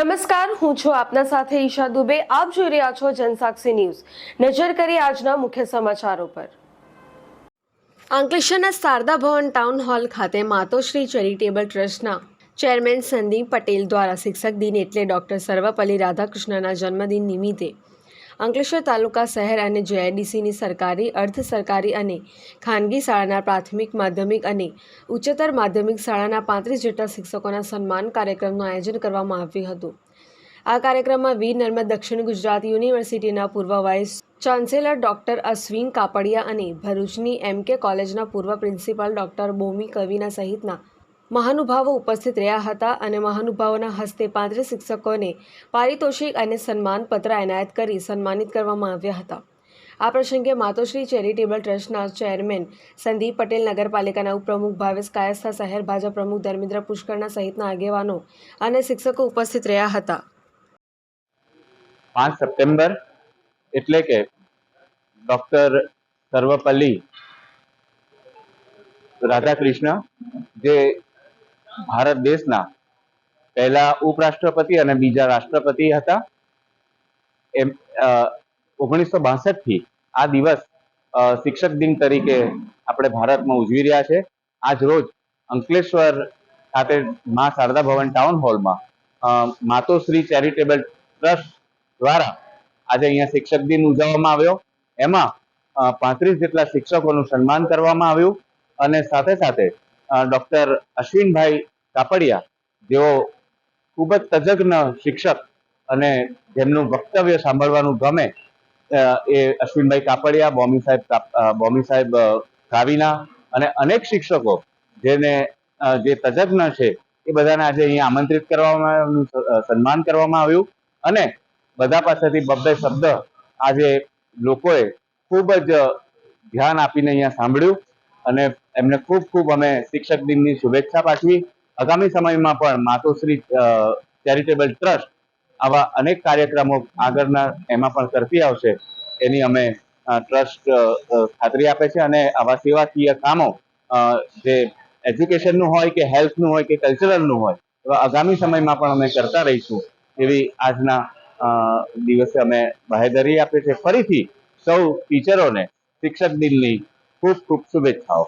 નમસ્કાર, હું છું આપના સાથે ઈશા દુબે. આપ જોઈ રહ્યા છો જનસાક્ષી ન્યૂઝ. નજર કરી આજના મુખ્ય સમાચારો પર. અંકલેશ્વરના શારદા ભવન ટાઉન હોલ ખાતે માતોશ્રી ચેરિટેબલ ટ્રસ્ટના ચેરમેન સંદીપ પટેલ દ્વારા શિક્ષક દિન એટલે ડૉક્ટર સર્વપલ્લી રાધાકૃષ્ણના જન્મદિન નિમિત્તે અંકલેશ્વર તાલુકા શહેર અને જેઆઈડીસીની સરકારી, અર્ધ સરકારી અને ખાનગી શાળાના પ્રાથમિક, માધ્યમિક અને ઉચ્ચતર માધ્યમિક શાળાના પાંત્રીસ જેટલા શિક્ષકોના સન્માન કાર્યક્રમનું આયોજન કરવામાં આવ્યું હતું. આ કાર્યક્રમમાં વીર નર્મદ, દક્ષિણ ગુજરાત યુનિવર્સિટીના પૂર્વ vice chancellor doctor Ashwin Kapadia અને ભરૂચની એમ કે કોલેજના પૂર્વ પ્રિન્સિપાલ ડૉક્ટર બોમી કવિના સહિતના મહાનુભાવો ઉપસ્થિત રહ્યા હતા અને મહાનુભાવોના હસ્તે પાંત્રીસ શિક્ષકોને પારિતોષિક અને સન્માનપત્ર એનાયત કરી સન્માનિત કરવામાં આવ્યા હતા. આ પ્રસંગે માતોશ્રી ચેરિટેબલ ટ્રસ્ટના ચેરમેન સંદીપ પટેલ, નગરપાલિકાના ઉપપ્રમુખ ભાવેશ કાયસ્થા, શહેર ભાજપ પ્રમુખ ધર્મેન્દ્ર પુષ્કરના સહિતના આગેવાનો અને શિક્ષકો ઉપસ્થિત રહ્યા હતા. પાંચ સપ્ટેમ્બર એટલે કે ડોક્ટર સર્વપલ્લી રાધાકૃષ્ણ જે ભારત દેશના પહેલા ઉપરાષ્ટ્રપતિ અને બીજા રાષ્ટ્રપતિ હતા. એમ ઓગણીસો બાસઠથી આ દિવસ શિક્ષક દિન તરીકે આપણે ભારતમાં ઉજવી રહ્યા છે. આજ રોજ અંકલેશ્વર ખાતે મા શારદા ભવન ટાઉન હોલમાં માતોશ્રી ચેરિટેબલ ટ્રસ્ટ દ્વારા આજે અહીંયા શિક્ષક દિન ઉજવવામાં આવ્યો. એમાં પાંત્રીસ જેટલા શિક્ષકોનું સન્માન કરવામાં આવ્યું અને સાથે સાથે ડોક્ટર અશ્વિનભાઈ કાપડિયા, જેઓ ખૂબ જ તજજ્ઞ શિક્ષક અને જેમનું વક્તવ્ય સાંભળવાનું ગમે એ અશ્વિનભાઈ કાપડિયા, બોમી સાહેબ બોમી સાહેબ કાવીના અને અનેક શિક્ષકો જેને જે તજજ્ઞ છે, એ બધાને આજે અહીંયા આમંત્રિત કરવામાં સન્માન કરવામાં આવ્યું અને બધા પાસેથી બબ્બે શબ્દ આજે લોકોએ ખૂબ જ ધ્યાન આપીને અહીંયા સાંભળ્યું અને એમને ખૂબ ખૂબ અમે શિક્ષક દિનની શુભેચ્છા પાઠવી. આગામી સમયમાં પણ માતોશ્રી ચેરિટેબલ ટ્રસ્ટ આવા અનેક કાર્યક્રમો આગળના એમાં પણ કરતી આવશે એની અમે ટ્રસ્ટ ખાતરી આપે છે અને આવા સેવાકીય કામો જે એજ્યુકેશનનું હોય કે હેલ્થનું હોય કે કલ્ચરલનું હોય, એવા આગામી સમયમાં પણ અમે કરતા રહીશું એવી આજના દિવસે અમે બાહેધરી આપીએ છીએ. ફરીથી સૌ ટીચરોને શિક્ષક દિનની ખૂબ ખૂબ શુભેચ્છાઓ.